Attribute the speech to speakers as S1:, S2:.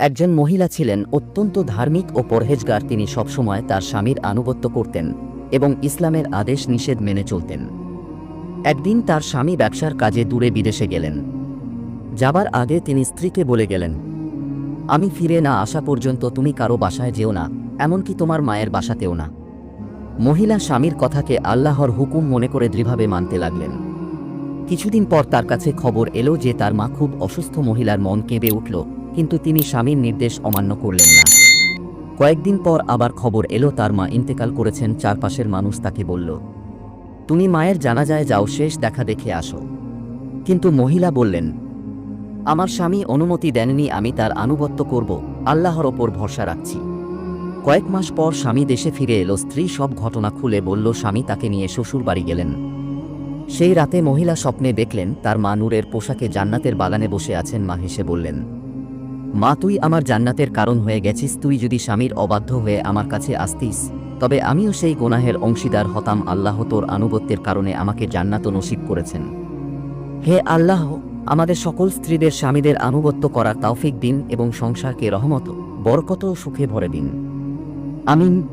S1: একজন মহিলা ছিলেন অত্যন্ত ধার্মিক ও পরহেজগার। তিনি সবসময় তার স্বামীর আনুগত্য করতেন এবং ইসলামের আদেশ নিষেধ মেনে চলতেন। একদিন তার স্বামী ব্যবসার কাজে দূরে বিদেশে গেলেন। যাবার আগে তিনি স্ত্রীকে বলে গেলেন, আমি ফিরে না আসা পর্যন্ত তুমি কারও বাসায় যেও না, এমনকি তোমার মায়ের বাসাতেও না। মহিলা স্বামীর কথাকে আল্লাহর হুকুম মনে করে দৃঢ়ভাবে মানতে লাগলেন। কিছুদিন পর তার কাছে খবর এলো যে তার মা খুব অসুস্থ মহিলার মন কেঁপে উঠল। কিন্তু তিনি স্বামীর নির্দেশ অমান্য করলেন না। কয়েকদিন পর আবার খবর এলো, তার মা ইন্তেকাল করেছেন, চারপাশের মানুষ তাকে বলল, তুমি মায়ের জানাজায় যাও, শেষ দেখা দেখে আসো। কিন্তু মহিলা বললেন, আমার স্বামী অনুমতি দেননি, আমি তার আনুগত্য করব, আল্লাহর ওপর ভরসা রাখছি। কয়েক মাস পর স্বামী দেশে ফিরে এলো, স্ত্রী সব ঘটনা খুলে বলল, স্বামী তাকে নিয়ে শ্বশুর বাড়ি গেলেন। সেই রাতে মহিলা স্বপ্নে দেখলেন, তার মা নূরের পোশাকে জান্নাতের বাগানে বসে আছেন, মা হেসে বললেন মা, তুই আমার জান্নাতের কারণ হয়ে গেছিস, তুই যদি স্বামীর অবাধ্য হয়ে আমার কাছে আসতিস, তবে আমিও সেই গোনাহের অংশীদার হতাম, আল্লাহ তোর আনুগত্যের কারণে আমাকে জান্নাত নসিব করেছেন। হে আল্লাহ, আমাদের সকল স্ত্রীদের স্বামীদের আনুগত্য করার তাওফিক দিন এবং সংসারকে রহমত, বরকত সুখে ভরে দিন। আমিন।